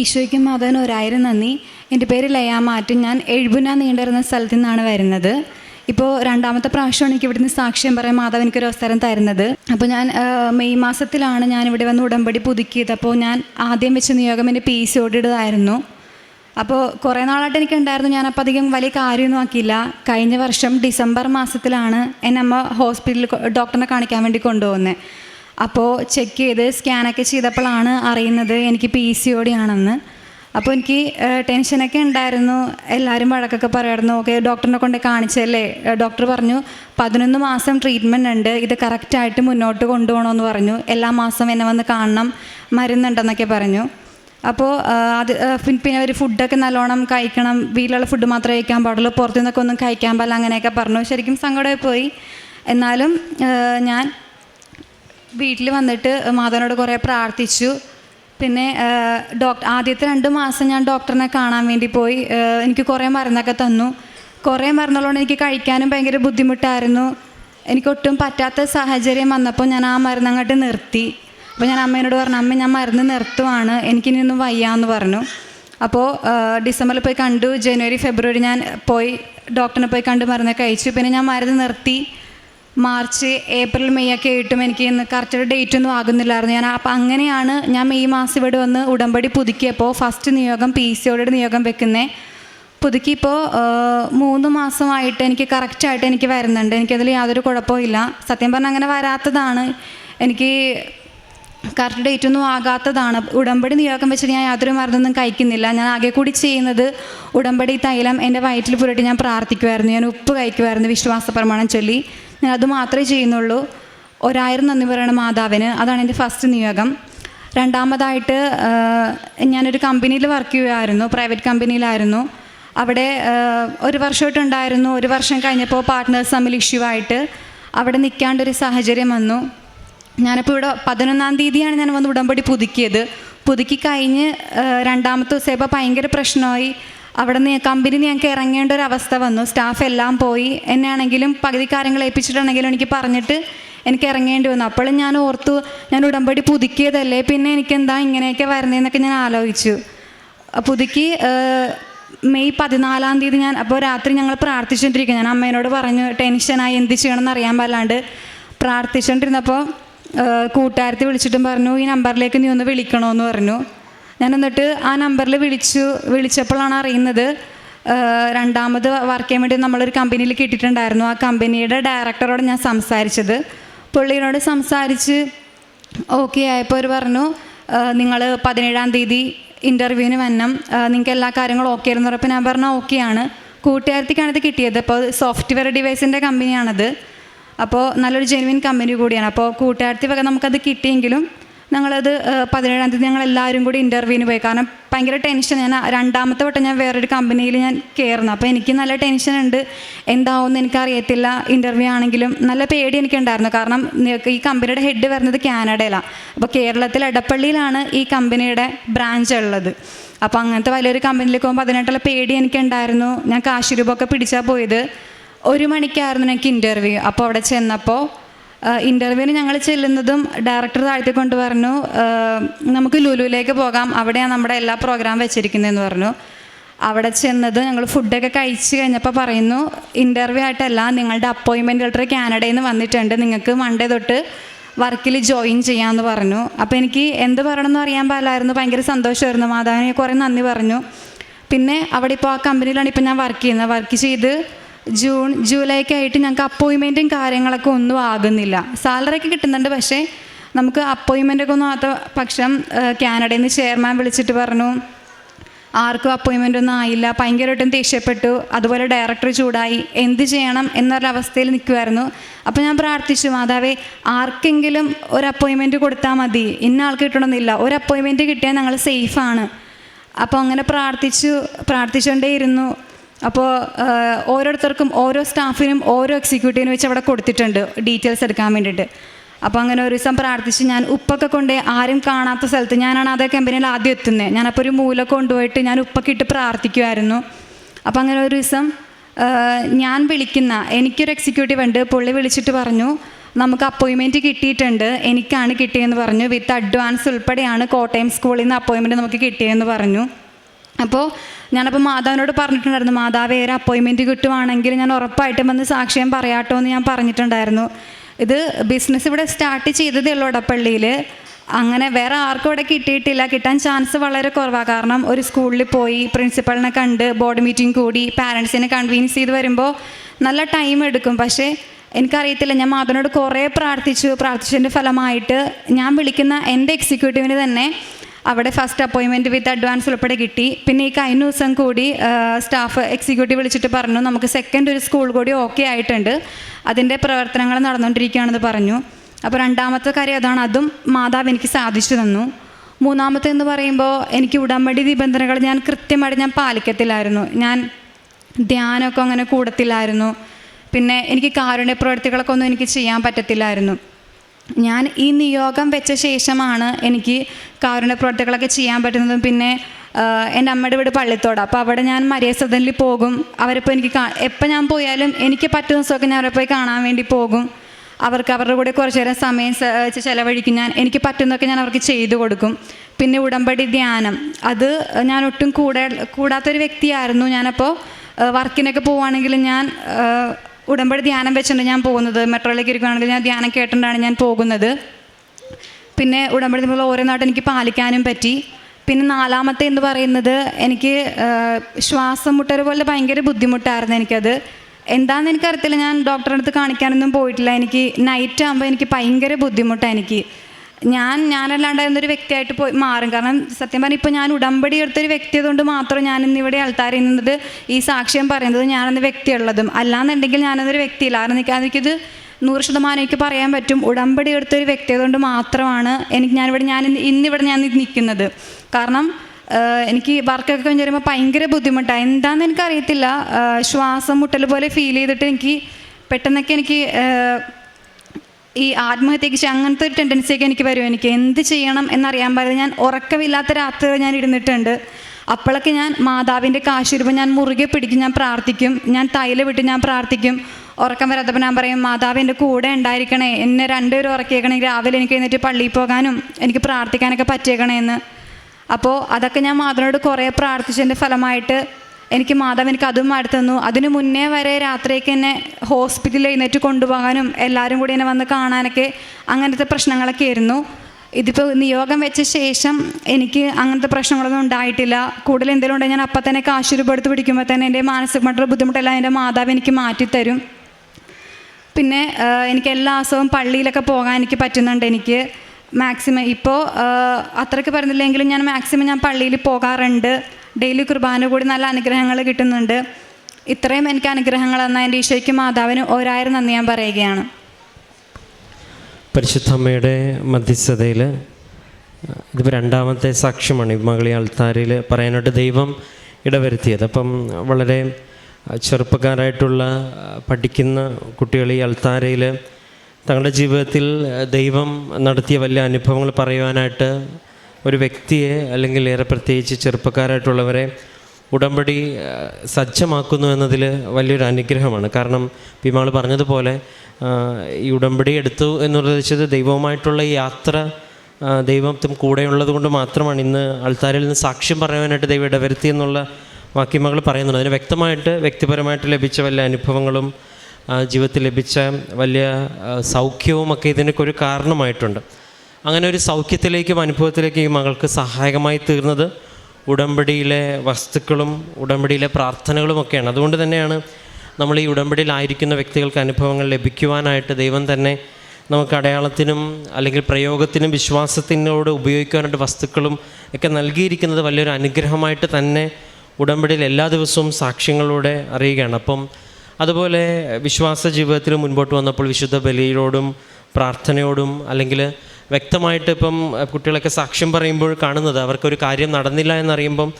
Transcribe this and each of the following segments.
ഈശോയ്ക്കും മാധവനും ഒരായിരം നന്ദി. എന്റെ പേര് ലയാ മാറ്റും. ഞാൻ എഴുപുന നീണ്ടിരുന്ന സ്ഥലത്തു നിന്നാണ് വരുന്നത്. ഇപ്പോൾ രണ്ടാമത്തെ പ്രാവശ്യമാണ് എനിക്ക് ഇവിടുന്ന് സാക്ഷ്യം പറയാൻ മാധവ് എനിക്കൊരു അവസരം തരുന്നത്. അപ്പോൾ ഞാൻ മെയ് മാസത്തിലാണ് ഞാൻ ഇവിടെ വന്ന് ഉടമ്പടി പുതുക്കിയത്. അപ്പോൾ ഞാൻ ആദ്യം വെച്ച നിയോഗം എന്റെ പി സി ഓടിയതായിരുന്നു അപ്പോൾ കുറേ നാളായിട്ട് എനിക്ക് ഉണ്ടായിരുന്നു ഞാനപ്പോൾ അധികം വലിയ കാര്യമൊന്നും ആക്കിയില്ല. കഴിഞ്ഞ വർഷം ഡിസംബർ മാസത്തിലാണ് എന്നെ അമ്മ ഹോസ്പിറ്റലിൽ ഡോക്ടറിനെ കാണിക്കാൻ വേണ്ടി കൊണ്ടുപോകുന്നത്. അപ്പോൾ ചെക്ക് ചെയ്ത് സ്കാനൊക്കെ ചെയ്തപ്പോഴാണ് അറിയുന്നത് എനിക്ക് പി സി ഒ ഡി ആണെന്ന്. അപ്പോൾ എനിക്ക് ടെൻഷനൊക്കെ ഉണ്ടായിരുന്നു. എല്ലാവരും വഴക്കൊക്കെ പറയുമായിരുന്നു ഓക്കെ ഡോക്ടറിനെ കൊണ്ട് കാണിച്ചല്ലേ ഡോക്ടർ പറഞ്ഞു പതിനൊന്ന് മാസം ട്രീറ്റ്മെന്റ് ഉണ്ട്. ഇത് കറക്റ്റായിട്ട് മുന്നോട്ട് കൊണ്ടുപോകണമെന്ന് പറഞ്ഞു. എല്ലാ മാസം എന്നെ വന്ന് കാണണം. മരുന്നുണ്ടെന്നൊക്കെ പറഞ്ഞു. അപ്പോൾ അത് പിന്നെ ഒരു ഫുഡൊക്കെ നല്ലോണം കഴിക്കണം. വീട്ടിലുള്ള ഫുഡ് മാത്രമേ കഴിക്കാൻ പാടുള്ളൂ. പുറത്തു നിന്നൊക്കെ ഒന്നും കഴിക്കാൻ പാടില്ല. അങ്ങനെയൊക്കെ പറഞ്ഞു. ശരിക്കും സങ്കടമായി പോയി. എന്നാലും ഞാൻ വീട്ടിൽ വന്നിട്ട് മാധവനോട് കുറേ പ്രാർത്ഥിച്ചു. പിന്നെ ഡോക്ടർ ആദ്യത്തെ രണ്ട് മാസം ഞാൻ ഡോക്ടറിനെ കാണാൻ വേണ്ടി പോയി. എനിക്ക് കുറേ മരുന്നൊക്കെ തന്നു. കുറേ മരുന്നുള്ളതുകൊണ്ട് എനിക്ക് കഴിക്കാനും ഭയങ്കര ബുദ്ധിമുട്ടായിരുന്നു. എനിക്കൊട്ടും പറ്റാത്ത സാഹചര്യം വന്നപ്പോൾ ഞാൻ ആ മരുന്ന് അങ്ങോട്ട് നിർത്തി. അപ്പോൾ ഞാൻ അമ്മേനോട് പറഞ്ഞു അമ്മ ഞാൻ മരുന്ന് നിർത്തുവാണ്. എനിക്കിനി ഒന്നും വയ്യാന്ന് പറഞ്ഞു. അപ്പോൾ ഡിസംബറിൽ പോയി കണ്ടു. ജനുവരി ഫെബ്രുവരി ഞാൻ പോയി ഡോക്ടറിനെ പോയി കണ്ട് മരുന്ന് കഴിച്ചു. പിന്നെ ഞാൻ മരുന്ന് നിർത്തി. മാർച്ച് ഏപ്രിൽ മെയ് ഒക്കെ ആയിട്ടും എനിക്ക് ഇന്ന് കറക്റ്റ് ഡേറ്റ് ഒന്നും ആകുന്നില്ലായിരുന്നു. ഞാൻ അപ്പം അങ്ങനെയാണ് ഞാൻ മെയ് മാസം ഇവിടെ വന്ന് ഉടമ്പടി പുതുക്കിയപ്പോൾ ഫസ്റ്റ് നിയോഗം പി സി ഒയുടെ നിയോഗം വെക്കുന്നത് പുതുക്കിയപ്പോൾ മൂന്ന് മാസമായിട്ട് എനിക്ക് കറക്റ്റായിട്ട് എനിക്ക് വരുന്നുണ്ട്. എനിക്കതിൽ യാതൊരു കുഴപ്പമില്ല സത്യം പറഞ്ഞാൽ അങ്ങനെ വരാത്തതാണ്. എനിക്ക് കറക്റ്റ് ഡേറ്റ് ഒന്നും ആകാത്തതാണ്. ഉടമ്പടി നിയോഗം വെച്ചിട്ട് ഞാൻ യാതൊരു മരുന്നൊന്നും കഴിക്കുന്നില്ല. ഞാൻ ആകെ കൂടി ചെയ്യുന്നത് ഉടമ്പടി തൈലം എന്റെ വയറ്റിൽ പുരട്ടി ഞാൻ പ്രാർത്ഥിക്കുമായിരുന്നു ഞാൻ ഉപ്പ് കഴിക്കുമായിരുന്നു വിശ്വാസ പ്രമാണം ചൊല്ലി. ഞാൻ അത് മാത്രമേ ചെയ്യുന്നുള്ളൂ. ഒരായിരം നന്ദി പറയണം മാതാവിന്. അതാണ് എന്റെ ഫസ്റ്റ് നിയോഗം. രണ്ടാമതായിട്ട് ഞാനൊരു കമ്പനിയിൽ വർക്ക് ചെയ്യുമായിരുന്നു പ്രൈവറ്റ് കമ്പനിയിലായിരുന്നു. അവിടെ ഒരു വർഷമായിട്ടുണ്ടായിരുന്നു. ഒരു വർഷം കഴിഞ്ഞപ്പോൾ പാർട്ട്നേഴ്സ് തമ്മിൽ ഇഷ്യൂ ആയിട്ട് അവിടെ നിൽക്കാണ്ടൊരു സാഹചര്യം വന്നു. ഞാനിപ്പോൾ ഇവിടെ പതിനൊന്നാം തീയതിയാണ് ഞാൻ വന്ന് ഉടമ്പടി പുതുക്കിയത്. പുതുക്കി കഴിഞ്ഞ് രണ്ടാമത്തെ ദിവസമായപ്പോൾ ഭയങ്കര പ്രശ്നമായി. അവിടെ നിന്ന് കമ്പനി ഞങ്ങൾക്ക് ഇറങ്ങേണ്ട ഒരു അവസ്ഥ വന്നു. സ്റ്റാഫ് എല്ലാം പോയി. എന്നെ ആണെങ്കിലും പകുതി കാര്യങ്ങൾ ഏൽപ്പിച്ചിട്ടുണ്ടെങ്കിലും എനിക്ക് പറഞ്ഞിട്ട് എനിക്ക് ഇറങ്ങേണ്ടി വന്നു. അപ്പോഴും ഞാൻ ഓർത്തു ഞാൻ ഉടമ്പടി പുതുക്കിയതല്ലേ? പിന്നെ എനിക്കെന്താ ഇങ്ങനെയൊക്കെ വരുന്നതെന്നൊക്കെ ഞാൻ ആലോചിച്ചു. പുതുക്കി മെയ് പതിനാലാം തീയതി ഞാൻ അപ്പോൾ രാത്രി ഞങ്ങൾ പ്രാർത്ഥിച്ചുകൊണ്ടിരിക്കുക ഞാൻ അമ്മേനോട് പറഞ്ഞു ടെൻഷനായി എന്ത് ചെയ്യണമെന്ന് അറിയാൻ പാടില്ലാണ്ട് പ്രാർത്ഥിച്ചുകൊണ്ടിരുന്നപ്പോൾ കൂട്ടുകാരത്തി വിളിച്ചിട്ടും പറഞ്ഞു ഈ നമ്പറിലേക്ക് നീ ഒന്ന് വിളിക്കണമെന്ന് പറഞ്ഞു. ഞാൻ എന്നിട്ട് ആ നമ്പറിൽ വിളിച്ചു വിളിച്ചപ്പോഴാണ് അറിയുന്നത് രണ്ടാമത് വർക്ക് ചെയ്യാൻ വേണ്ടി നമ്മളൊരു കമ്പനിയിൽ കിട്ടിയിട്ടുണ്ടായിരുന്നു. ആ കമ്പനിയുടെ ഡയറക്ടറോട് ഞാൻ സംസാരിച്ചത്. പുള്ളിയോട് സംസാരിച്ച് ഓക്കെ ആയപ്പോൾ അവർ പറഞ്ഞു നിങ്ങൾ പതിനേഴാം തീയതി ഇന്റർവ്യൂവിന് വന്നം നിങ്ങൾക്ക് എല്ലാ കാര്യങ്ങളും ഓക്കെ ആയിരുന്നു പറഞ്ഞപ്പോൾ ഞാൻ പറഞ്ഞാൽ ഓക്കെയാണ് ആണ്. കൂട്ടുകാരത്തിക്കാണ് ഇത് കിട്ടിയത്. അപ്പോൾ സോഫ്റ്റ്വെയർ ഡിവൈസിന്റെ കമ്പനിയാണത് അപ്പോൾ നല്ലൊരു ജെനുവിൻ കമ്പനി കൂടിയാണ്. അപ്പോൾ കൂട്ടുകാരത്തി വക നമുക്കത് കിട്ടിയെങ്കിലും ഞങ്ങളത് പതിനേഴാം തീയതി ഞങ്ങൾ എല്ലാവരും കൂടി ഇന്റർവ്യൂവിന് പോയി. കാരണം ഭയങ്കര ടെൻഷൻ ഞാൻ രണ്ടാമത്തെ വട്ടം ഞാൻ വേറൊരു കമ്പനിയിൽ ഞാൻ കയറുന്നു അപ്പോൾ എനിക്ക് നല്ല ടെൻഷൻ ഉണ്ട്. എന്താവുമെന്ന് എനിക്കറിയത്തില്ല. ഇന്റർവ്യൂ ആണെങ്കിലും നല്ല പേടി എനിക്കുണ്ടായിരുന്നു. കാരണം ഈ കമ്പനിയുടെ ഹെഡ് വരുന്നത് കാനഡയിലാണ് അപ്പോൾ കേരളത്തിൽ എടപ്പള്ളിയിലാണ് ഈ കമ്പനിയുടെ ബ്രാഞ്ച് ഉള്ളത്. അപ്പോൾ അങ്ങനത്തെ വലിയൊരു കമ്പനിയിലേക്ക് പോകുമ്പോൾ അതിനായിട്ടുള്ള പേടി എനിക്കുണ്ടായിരുന്നു. ഞാൻ കാശ് രൂപമൊക്കെ പിടിച്ചാൽ പോയത്. ഒരു മണിക്കായിരുന്നു എനിക്ക് ഇന്റർവ്യൂ അപ്പോൾ അവിടെ ചെന്നപ്പോൾ ഇന്റർവ്യൂവിന് ഞങ്ങൾ ചെല്ലുന്നതും ഡയറക്ടർ താഴ്ത്തി കൊണ്ട് പറഞ്ഞു നമുക്ക് ലുലുവിലേക്ക് പോകാം. അവിടെയാണ് നമ്മുടെ എല്ലാ പ്രോഗ്രാം വെച്ചിരിക്കുന്നതെന്ന് പറഞ്ഞു. അവിടെ ചെന്നത് ഞങ്ങൾ ഫുഡൊക്കെ കഴിച്ച് കഴിഞ്ഞപ്പോൾ പറയുന്നു ഇന്റർവ്യൂ ആയിട്ടല്ല നിങ്ങളുടെ അപ്പോയിൻമെന്റ് ലെറ്റർ കാനഡയിൽ നിന്ന് വന്നിട്ടുണ്ട്. നിങ്ങൾക്ക് മൺഡേ തൊട്ട് വർക്കിൽ ജോയിൻ ചെയ്യാമെന്ന് പറഞ്ഞു. അപ്പോൾ എനിക്ക് എന്ത് പറയണമെന്ന് അറിയാൻ പാടില്ലായിരുന്നു. ഭയങ്കര സന്തോഷമായിരുന്നു. മാതാവിനെ കുറേ നന്ദി പറഞ്ഞു. പിന്നെ അവിടെ ഇപ്പോൾ ആ കമ്പനിയിലാണ് ഇപ്പോൾ ഞാൻ വർക്ക് ചെയ്യുന്നത്. വർക്ക് ചെയ്ത് ജൂൺ ജൂലൈ ഒക്കെ ആയിട്ട് ഞങ്ങൾക്ക് അപ്പോയിൻമെന്റും കാര്യങ്ങളൊക്കെ ഒന്നും ആകുന്നില്ല. സാലറി ഒക്കെ കിട്ടുന്നുണ്ട് പക്ഷേ നമുക്ക് അപ്പോയിൻമെന്റ് ഒക്കെ ഒന്നും ആകാത്ത പക്ഷം കാനഡയിൽ നിന്ന് ചെയർമാൻ വിളിച്ചിട്ട് പറഞ്ഞു ആർക്കും അപ്പോയിൻമെന്റ് ഒന്നും ആയില്ല. ഭയങ്കരമായിട്ടും ദേഷ്യപ്പെട്ടു. അതുപോലെ ഡയറക്ടർ ചൂടായി. എന്ത് ചെയ്യണം? എന്നൊരവസ്ഥയിൽ നിൽക്കുമായിരുന്നു അപ്പോൾ ഞാൻ പ്രാർത്ഥിച്ചു മാതാവേ ആർക്കെങ്കിലും ഒരു അപ്പോയിൻമെന്റ് കൊടുത്താൽ മതി. ഇന്ന ആൾക്ക് കിട്ടണമെന്നില്ല. ഒരു അപ്പോയിൻമെന്റ് കിട്ടിയാൽ ഞങ്ങൾ സേഫാണ് അപ്പോൾ അങ്ങനെ പ്രാർത്ഥിച്ചു പ്രാർത്ഥിച്ചുകൊണ്ടേയിരുന്നു. അപ്പോൾ ഓരോരുത്തർക്കും ഓരോ സ്റ്റാഫിനും ഓരോ എക്സിക്യൂട്ടീവിനും വെച്ച് അവിടെ കൊടുത്തിട്ടുണ്ട് ഡീറ്റെയിൽസ് എടുക്കാൻ വേണ്ടിയിട്ട്. അപ്പോൾ അങ്ങനെ ഒരു ദിവസം പ്രാർത്ഥിച്ച് ഞാൻ ഉപ്പൊക്കെ കൊണ്ടേ ആരും കാണാത്ത സ്ഥലത്ത് ഞാനാണ് അതേ കമ്പനിയിൽ ആദ്യം എത്തുന്നത് ഞാനപ്പോൾ ഒരു മൂല കൊണ്ടുപോയിട്ട് ഞാൻ ഉപ്പൊക്കെ ഇട്ട് പ്രാർത്ഥിക്കുമായിരുന്നു അപ്പോൾ അങ്ങനെ ഒരു ദിവസം ഞാൻ വിളിക്കുന്ന എനിക്കൊരു എക്സിക്യൂട്ടീവ് ഉണ്ട് പുള്ളി വിളിച്ചിട്ട് പറഞ്ഞു നമുക്ക് അപ്പോയിൻമെന്റ് കിട്ടിയിട്ടുണ്ട് എനിക്കാണ് കിട്ടിയെന്ന് പറഞ്ഞു. വിത്ത് അഡ്വാൻസ് ഉൾപ്പെടെയാണ് കോട്ടയം സ്കൂളിൽ നിന്ന് അപ്പോയിൻമെന്റ് നമുക്ക് കിട്ടിയെന്ന് പറഞ്ഞു. അപ്പോൾ ഞാനപ്പോൾ മാതാവിനോട് പറഞ്ഞിട്ടുണ്ടായിരുന്നു മാതാവ് ഏറെ അപ്പോയിൻമെന്റ് കിട്ടുവാണെങ്കിൽ ഞാൻ ഉറപ്പായിട്ടും വന്ന് സാക്ഷ്യം പറയാട്ടോ എന്ന് ഞാൻ പറഞ്ഞിട്ടുണ്ടായിരുന്നു. ഇത് ബിസിനസ് ഇവിടെ സ്റ്റാർട്ട് ചെയ്തതേ ഉള്ളൂ ഇടപ്പള്ളിയിൽ അങ്ങനെ വേറെ ആർക്കും ഇവിടെ കിട്ടിയിട്ടില്ല. കിട്ടാൻ ചാൻസ് വളരെ കുറവാണ് കാരണം ഒരു സ്കൂളിൽ പോയി പ്രിൻസിപ്പളിനെ കണ്ട് ബോർഡ് മീറ്റിംഗ് കൂടി പാരൻസിനെ കൺവീൻസ് ചെയ്ത് വരുമ്പോൾ നല്ല ടൈം എടുക്കും. പക്ഷേ എനിക്കറിയത്തില്ല ഞാൻ മാധവനോട് കുറേ പ്രാർത്ഥിച്ചു. പ്രാർത്ഥിച്ചതിന്റെ ഫലമായിട്ട് ഞാൻ വിളിക്കുന്ന എന്റെ എക്സിക്യൂട്ടീവിന് തന്നെ അവിടെ ഫസ്റ്റ് അപ്പോയിൻമെന്റ് വിത്ത് അഡ്വാൻസ് ഉൾപ്പെടെ കിട്ടി. പിന്നെ ഈ കഴിഞ്ഞ ദിവസം കൂടി സ്റ്റാഫ് എക്സിക്യൂട്ടീവ് വിളിച്ചിട്ട് പറഞ്ഞു നമുക്ക് സെക്കൻഡ് ഒരു സ്കൂൾ കൂടി ഓക്കെ ആയിട്ടുണ്ട്. അതിന്റെ പ്രവർത്തനങ്ങൾ നടന്നുകൊണ്ടിരിക്കുകയാണെന്ന് പറഞ്ഞു. അപ്പോൾ രണ്ടാമത്തെ കാര്യം അതാണ്. അതും മാതാവ് എനിക്ക് സാധിച്ചു തന്നു. മൂന്നാമത്തെ എന്ന് പറയുമ്പോൾ എനിക്ക് ഉടമ്പടി നിബന്ധനകൾ ഞാൻ കൃത്യമായിട്ട് ഞാൻ പാലിക്കത്തില്ലായിരുന്നു. ഞാൻ ധ്യാനമൊക്കെ അങ്ങനെ കൂടത്തില്ലായിരുന്നു. പിന്നെ എനിക്ക് കാരുണ്യ പ്രവർത്തികളൊക്കെ ഒന്നും എനിക്ക് ചെയ്യാൻ പറ്റത്തില്ലായിരുന്നു. ഞാൻ ഈ നിയോഗം വെച്ച ശേഷമാണ് എനിക്ക് കാരുണ്യ പ്രവർത്തികളൊക്കെ ചെയ്യാൻ പറ്റുന്നതും. പിന്നെ എന്റെ അമ്മയുടെ വീട് പള്ളിത്തോട്. അപ്പോൾ അവിടെ ഞാൻ മരിയ സദനിൽ പോകും. അവരിപ്പോൾ എനിക്ക് എപ്പോൾ ഞാൻ പോയാലും എനിക്ക് പറ്റുന്ന ദിവസമൊക്കെ ഞാൻ അവരെ പോയി കാണാൻ വേണ്ടി പോകും. അവർക്ക് അവരുടെ കൂടെ കുറച്ച് നേരം സമയം ചിലവഴിക്കും. ഞാൻ എനിക്ക് പറ്റുന്നതൊക്കെ ഞാൻ അവർക്ക് ചെയ്തു കൊടുക്കും. പിന്നെ ഉടമ്പടി ധ്യാനം. അത് ഞാൻ ഒട്ടും കൂടെ കൂടാത്തൊരു വ്യക്തിയായിരുന്നു. ഞാനപ്പോൾ വർക്കിനൊക്കെ പോവുകയാണെങ്കിൽ ഞാൻ ഉടമ്പടി ധ്യാനം വെച്ചിട്ടുണ്ട് ഞാൻ പോകുന്നത്. മെട്രോയിലേക്ക് ഇരിക്കുകയാണെങ്കിൽ ഞാൻ ധ്യാനം കേട്ടിട്ടാണ് ഞാൻ പോകുന്നത്. പിന്നെ ഉടമ്പടി തമ്മിലുള്ള ഓരോ നാട്ടും എനിക്ക് പാലിക്കാനും പറ്റി. പിന്നെ നാലാമത്തെ എന്ന് പറയുന്നത് എനിക്ക് ശ്വാസം മുട്ടൽ പോലെ ഭയങ്കര ബുദ്ധിമുട്ടായിരുന്നു എനിക്കത്. എന്താണെന്ന് എനിക്കറിയത്തില്ല. ഞാൻ ഡോക്ടറെ അടുത്ത് കാണിക്കാനൊന്നും പോയിട്ടില്ല. എനിക്ക് നൈറ്റ് ആകുമ്പോൾ എനിക്ക് ഭയങ്കര ബുദ്ധിമുട്ടാണ് എനിക്ക്. ഞാൻ ഞാനല്ലാണ്ടായിരുന്ന ഒരു വ്യക്തിയായിട്ട് പോയി മാറും. കാരണം സത്യം പറഞ്ഞാൽ ഇപ്പോൾ ഞാൻ ഉടമ്പടി എടുത്തൊരു വ്യക്തി ആയതുകൊണ്ട് മാത്രം ഞാൻ ഇന്നിവിടെ ആൾക്കാരിൽ നിന്നത് ഈ സാക്ഷ്യം പറയുന്നത് ഞാനെന്ന വ്യക്തിയുള്ളതും. അല്ലാന്നുണ്ടെങ്കിൽ ഞാനതൊരു വ്യക്തിയില്ല. കാരണം എനിക്ക് എനിക്കിത് നൂറ് ശതമാനം എനിക്ക് പറയാൻ പറ്റും. ഉടമ്പടി എടുത്തൊരു വ്യക്തി ആയതുകൊണ്ട് മാത്രമാണ് എനിക്ക് ഞാനിവിടെ ഞാൻ ഇന്നിവിടെ ഞാൻ നിൽക്കുന്നത് കാരണം എനിക്ക് വർക്കൊക്കെ കഴിഞ്ഞ് വരുമ്പോൾ ഭയങ്കര ബുദ്ധിമുട്ടാണ് എന്താണെന്ന് എനിക്കറിയത്തില്ല. ശ്വാസം മുട്ടൽ പോലെ ഫീൽ ചെയ്തിട്ട് എനിക്ക് പെട്ടെന്നൊക്കെ എനിക്ക് ഈ ആത്മഹത്യക്ക് അങ്ങനത്തെ ഒരു ടെൻഡൻസിയൊക്കെ എനിക്ക് വരും എനിക്ക് എന്ത് ചെയ്യണം എന്നറിയാൻ പാടില്ല. ഞാൻ ഉറക്കമില്ലാത്ത രാത്രി ഞാൻ ഇരുന്നിട്ടുണ്ട്. അപ്പോഴൊക്കെ ഞാൻ മാതാവിന്റെ കാശുരൂപം ഞാൻ മുറുകെ പിടിക്കും ഞാൻ പ്രാർത്ഥിക്കും. ഞാൻ തൈല വിട്ട് ഞാൻ പ്രാർത്ഥിക്കും. ഉറക്കം വരാത്തപ്പോൾ ഞാൻ പറയും മാതാവ് എന്റെ കൂടെ ഉണ്ടായിരിക്കണേ. എന്നെ രണ്ടുപേരും ഉറക്കിയേക്കണേ. രാവിലെ എനിക്ക് എഴുന്നേറ്റ് പള്ളിയിൽ പോകാനും എനിക്ക് പ്രാർത്ഥിക്കാനൊക്കെ പറ്റിയേക്കണേ എന്ന് അപ്പോൾ അതൊക്കെ ഞാൻ മാതാവിനോട് കുറേ പ്രാർത്ഥിച്ചതിന്റെ ഫലമായിട്ട് എനിക്ക് മാതാവ് എനിക്ക് അതും അടുത്ത് തന്നു അതിനു മുന്നേ വരെ രാത്രിയൊക്കെ എന്നെ ഹോസ്പിറ്റലിൽ എഴുന്നേറ്റ് കൊണ്ടുപോകാനും എല്ലാവരും കൂടി എന്നെ വന്ന് കാണാനൊക്കെ അങ്ങനത്തെ പ്രശ്നങ്ങളൊക്കെ ആയിരുന്നു. ഇതിപ്പോൾ നിയോഗം വെച്ച ശേഷം എനിക്ക് അങ്ങനത്തെ പ്രശ്നങ്ങളൊന്നും ഉണ്ടായിട്ടില്ല. കൂടുതൽ എന്തെങ്കിലും ഉണ്ടെങ്കിൽ ഞാൻ അപ്പം തന്നെ കാശുരൂപ എടുത്ത് പിടിക്കുമ്പോൾ തന്നെ എന്റെ മാനസികമായിട്ടുള്ള ബുദ്ധിമുട്ടെല്ലാം എന്റെ മാതാവ് എനിക്ക് മാറ്റിത്തരും. പിന്നെ എനിക്ക് എല്ലാ ദിവസവും പള്ളിയിലൊക്കെ പോകാൻ എനിക്ക് പറ്റുന്നുണ്ട് എനിക്ക്. മാക്സിമം ഇപ്പോൾ അത്രയ്ക്ക് പറഞ്ഞില്ലെങ്കിലും ഞാൻ മാക്സിമം ഞാൻ പള്ളിയിൽ പോകാറുണ്ട്. ഡെയിലി കുർബാന കൂടി നല്ല അനുഗ്രഹങ്ങൾ കിട്ടുന്നുണ്ട്. ഇത്രയും എനിക്ക് അനുഗ്രഹങ്ങൾ എന്ന എന്റെ ഈശോയ്ക്ക് മാതാവിന് ഒരായിരം നന്ദി ഞാൻ പറയുകയാണ്. പരിശുദ്ധ അമ്മയുടെ മധ്യസ്ഥതയിൽ ഇതിപ്പോൾ രണ്ടാമത്തെ സാക്ഷ്യമാണ് ഈ മകളി ആൾത്താരിൽ പറയാനായിട്ട് ദൈവം ഇടവരുത്തിയത്. അപ്പം വളരെ ചെറുപ്പക്കാരായിട്ടുള്ള പഠിക്കുന്ന കുട്ടികൾ ഈ അൾത്താരയിൽ തങ്ങളുടെ ജീവിതത്തിൽ ദൈവം നടത്തിയ വലിയ അനുഭവങ്ങൾ പറയുവാനായിട്ട് ഒരു വ്യക്തിയെ അല്ലെങ്കിൽ ഏറെ പ്രത്യേകിച്ച് ചെറുപ്പക്കാരായിട്ടുള്ളവരെ ഉടമ്പടി സജ്ജമാക്കുന്നു എന്നതിൽ വലിയൊരു അനുഗ്രഹമാണ്. കാരണം വിമാൾ പറഞ്ഞതുപോലെ ഈ ഉടമ്പടി എടുത്തു എന്ന് ഉദ്ദേശിച്ചത് ദൈവവുമായിട്ടുള്ള ഈ യാത്ര ദൈവത്തും കൂടെയുള്ളത് കൊണ്ട് മാത്രമാണ് ഇന്ന് ആൾത്താരിൽ നിന്ന് സാക്ഷ്യം പറയാനായിട്ട് ദൈവം ഇടവരുത്തി എന്നുള്ള വാക്യമകൾ പറയുന്നുണ്ട്. അതിന് വ്യക്തമായിട്ട് വ്യക്തിപരമായിട്ട് ലഭിച്ച വലിയ അനുഭവങ്ങളും ജീവിതത്തിൽ ലഭിച്ച വലിയ സൗഖ്യവും ഒക്കെ ഇതിനൊക്കെ ഒരു കാരണമായിട്ടുണ്ട്. അങ്ങനെ ഒരു സൗഖ്യത്തിലേക്കും അനുഭവത്തിലേക്കും ഈ മകൾക്ക് സഹായകമായി തീർന്നത് ഉടമ്പടിയിലെ വസ്തുക്കളും ഉടമ്പടിയിലെ പ്രാർത്ഥനകളും ഒക്കെയാണ്. അതുകൊണ്ട് തന്നെയാണ് നമ്മൾ ഈ ഉടമ്പടിയിലായിരിക്കുന്ന വ്യക്തികൾക്ക് അനുഭവങ്ങൾ ലഭിക്കുവാനായിട്ട് ദൈവം തന്നെ നമുക്ക് അടയാളത്തിനും അല്ലെങ്കിൽ പ്രയോഗത്തിനും വിശ്വാസത്തിനോട് ഉപയോഗിക്കാനായിട്ട് വസ്തുക്കളും ഒക്കെ നൽകിയിരിക്കുന്നത് വലിയൊരു അനുഗ്രഹമായിട്ട് തന്നെ ഉടമ്പടിയിൽ എല്ലാ ദിവസവും സാക്ഷ്യങ്ങളിലൂടെ അറിയുകയാണ്. അപ്പം അതുപോലെ വിശ്വാസ ജീവിതത്തിൽ മുൻപോട്ട് വന്നപ്പോൾ വിശുദ്ധ ബലിയോടും പ്രാർത്ഥനയോടും അല്ലെങ്കിൽ വ്യക്തമായിട്ട് ഇപ്പം കുട്ടികളൊക്കെ സാക്ഷ്യം പറയുമ്പോൾ കാണുന്നത് അവർക്കൊരു കാര്യം നടന്നില്ല എന്നറിയുമ്പം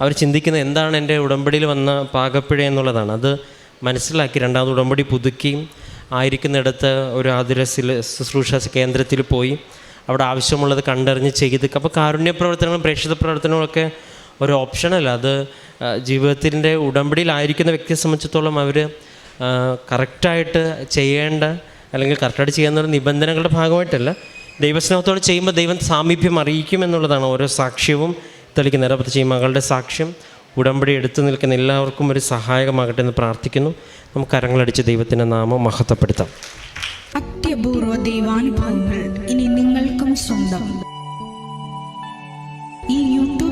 അവർ ചിന്തിക്കുന്നത് എന്താണ് എന്റെ ഉടമ്പടിയിൽ വന്ന പാകപ്പിഴ എന്നുള്ളതാണ്. അത് മനസ്സിലാക്കി രണ്ടാമത് ഉടമ്പടി പുതുക്കി ആയിരിക്കുന്നിടത്ത് ഒരു ആതുര ശുശ്രൂഷ കേന്ദ്രത്തിൽ പോയി അവിടെ ആവശ്യമുള്ളത് കണ്ടറിഞ്ഞ് ചെയ്ത് അപ്പോൾ കാരുണ്യ പ്രവർത്തനങ്ങളും പ്രേക്ഷിത പ്രവർത്തനങ്ങളൊക്കെ ഒരു ഓപ്ഷനല്ല അത് ജീവിതത്തിന്റെ ഉടമ്പടിയിലായിരിക്കുന്ന വ്യക്തിയെ സംബന്ധിച്ചിടത്തോളം അവർ കറക്റ്റായിട്ട് ചെയ്യേണ്ട അല്ലെങ്കിൽ കറക്റ്റായിട്ട് ചെയ്യാവുന്ന നിബന്ധനകളുടെ ഭാഗമായിട്ടല്ല. ദൈവസ്നേഹത്തോടെ ചെയ്യുമ്പോൾ ദൈവം സാമീപ്യം അറിയിക്കും എന്നുള്ളതാണ് ഓരോ സാക്ഷ്യവും തെളിക്കുന്നത് പ്രത്യേകിച്ച് ഈ മകളുടെ സാക്ഷ്യം. ഉടമ്പടി എടുത്തു നിൽക്കുന്ന എല്ലാവർക്കും ഒരു സഹായകമാകട്ടെ എന്ന് പ്രാർത്ഥിക്കുന്നു. നമുക്ക് കരങ്ങളടിച്ച് ദൈവത്തിന്റെ നാമം മഹത്വപ്പെടുത്താം. അത്യപൂർവ ദൈവാനുഭവങ്ങൾ ഇനി നിങ്ങൾക്കും സ്വന്തം.